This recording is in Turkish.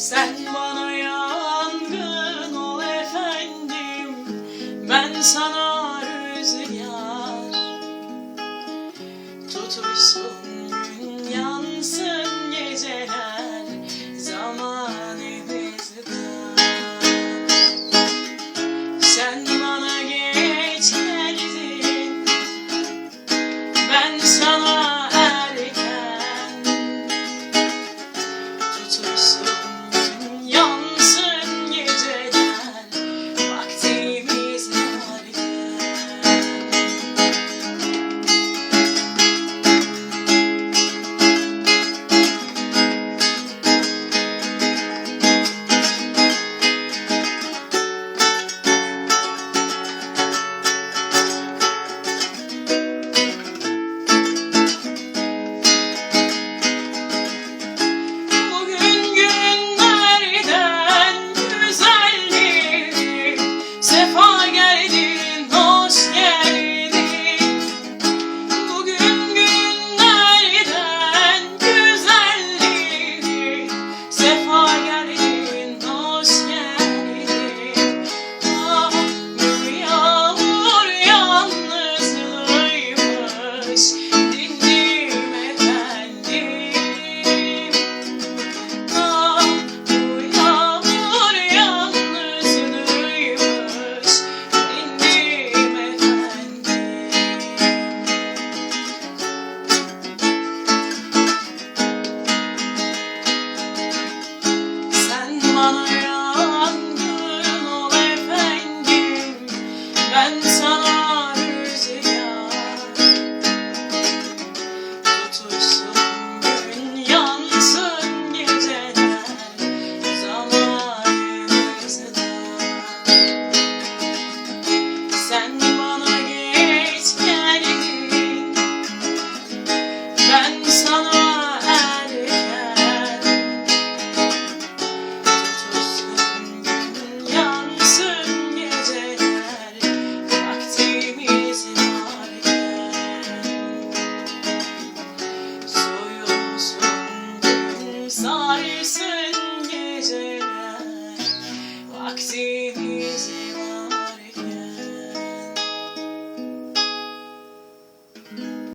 Sen bana yangın ol efendim. Ben sana